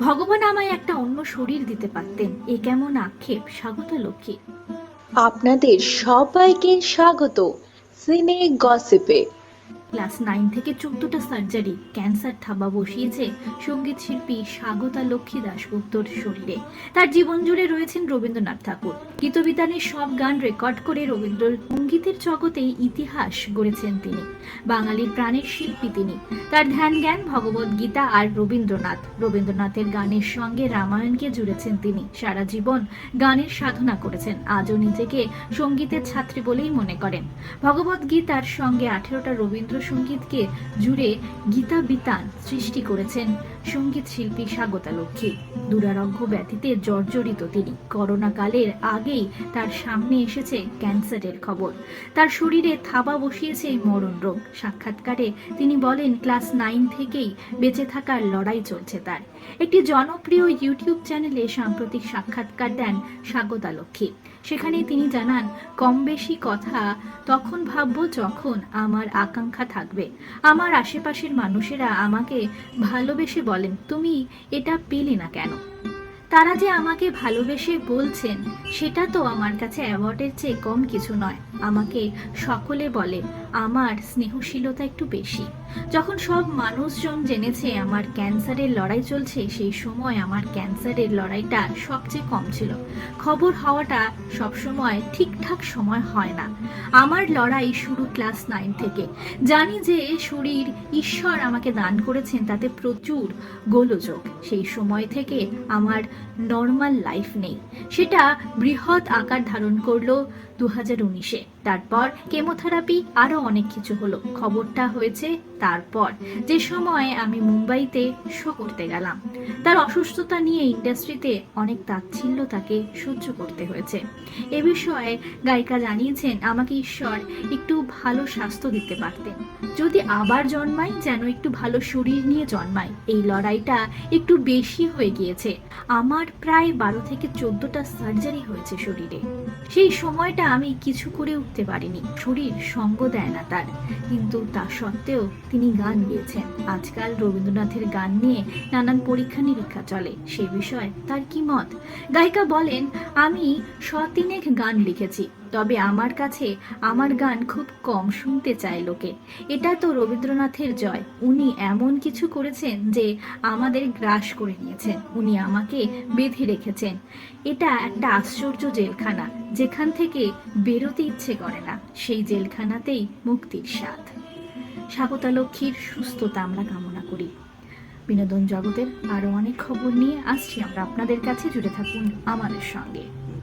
ভগবান আমায় একটা অন্য শরীর দিতে পারতেন। এ কেমন আক্ষেপ, স্বাগত লক্ষ্মী। আপনাদের সবাইকে স্বাগত। সিনে গসিপে। ক্লাস নাইন থেকে চোদ্দটা সার্জারি, ক্যান্সার থাবা বসিয়েছে সংগীত শিল্পী স্বাগতা লক্ষ্মী দাশগুপ্তর শরীরে। তার জীবন জুড়ে রয়েছেন রবীন্দ্রনাথ ঠাকুর। গীতবিতানের সব গান রেকর্ড করে রবীন্দ্র সঙ্গীতের জগতেই ইতিহাস গড়েছেন তিনি। বাঙালির প্রাণের শিল্পী তিনি। তার ধ্যান জ্ঞান ভগবত গীতা আর রবীন্দ্রনাথ। রবীন্দ্রনাথের গানের সঙ্গে রামায়ণকে জুড়েছেন তিনি। সারা জীবন গানের সাধনা করেছেন। আজও নিজেকে সঙ্গীতের ছাত্রী বলেই মনে করেন। ভগবত গীতার সঙ্গে আঠেরোটা রবীন্দ্রসঙ্গীতকে জুড়ে গীতা বিতান সৃষ্টি করেছেন সংগীত শিল্পী স্বাগতা লক্ষ্মী। দুরারোগ্য ব্যথিতে জর্জরিত তিনি। করোনা কালের আগেই তার সামনে এসেছে ক্যান্সারের খবর। তার শরীরে থাবা বসিয়েছে মরণ রোগ। সাক্ষাৎকারে তিনি বলেন, ক্লাস নাইন থেকেই বেঁচে থাকার লড়াই চলছে তার। একটি জনপ্রিয় ইউটিউব চ্যানেলে সাম্প্রতিক সাক্ষাৎকার দেন স্বাগতা লক্ষ্মী। সেখানে তিনি জানান, কম বেশি কথা তখন ভাববো যখন আমার আকাঙ্ক্ষা থাকবে। আমার আশেপাশের মানুষেরা আমাকে ভালোবেসে বলেন, তুমি এটা পেলে না কেন? তারা যে আমাকে ভালোবেসে বলছেন, সেটা তো আমার কাছে অ্যাওয়ার্ডের চেয়ে কম কিছু নয়। আমাকে সকলে বলে, আমার স্নেহশীলতা একটু বেশি। যখন সব মানুষজন জেনেছে আমার ক্যান্সারের লড়াই চলছে, সেই সময় আমার ক্যান্সারের লড়াইটা সবচেয়ে কম ছিল। খবর হওয়াটা সবসময় ঠিকঠাক সময় হয় না। আমার লড়াই শুরু ক্লাস নাইন থেকে। জানি যে শরীর ঈশ্বর আমাকে দান করেছেন, তাতে প্রচুর গোলযোগ। সেই সময় থেকে আমার নর্মাল লাইফ নেই। সেটা বৃহৎ আকার ধারণ করল দু হাজার উনিশে। তারপর কেমোথেরাপি আরও অনেক কিছু হলো। খবরটা হয়েছে তারপর, যে সময় আমি মুম্বাইতে শো করতে গেলাম। তার অসুস্থতা নিয়ে ইন্ডাস্ট্রিতে অনেক তাচ্ছিল্য তাকে সহ্য করতে হয়েছে। এ বিষয়ে গায়িকা জানিয়েছেন, আমাকে ঈশ্বর একটু ভালো স্বাস্থ্য দিতে পারতেন। যদি আবার জন্মাই, যেন একটু ভালো শরীর নিয়ে জন্মাই। এই লড়াইটা একটু বেশি হয়ে গিয়েছে। আমার প্রায় বারো থেকে চোদ্দটা সার্জারি হয়েছে শরীরে। সেই সময়টা আমি কিছু করে উঠতে পারেনি। শরীর সঙ্গ দেয় না তার। কিন্তু তা সত্ত্বেও তিনি গান গেয়েছেন। আজকাল রবীন্দ্রনাথের গান নিয়ে নানান পরীক্ষা নিরীক্ষা চলে। সে বিষয়ে তার কি মত? গায়িকা বলেন, আমি শতিনেক গান লিখেছি। তবে আমার কাছে আমার গান খুব কম শুনতে চায় লোকে। এটা তো রবীন্দ্রনাথের জয়। উনি এমন কিছু করেছেন যে আমাদের গ্রাস করে নিয়েছেন। উনি আমাকে বেঁধে রেখেছেন। এটা একটা আশ্চর্য জেলখানা, যেখান থেকে বেরোতে ইচ্ছে করে না। সেই জেলখানাতেই মুক্তির স্বাদ। স্বাগতা লক্ষ্মীর সুস্থতা আমরা কামনা করি। বিনোদন জগতের আরও অনেক খবর নিয়ে আসছি আমরা। আপনাদের কাছে জুড়ে থাকুন আমাদের সঙ্গে।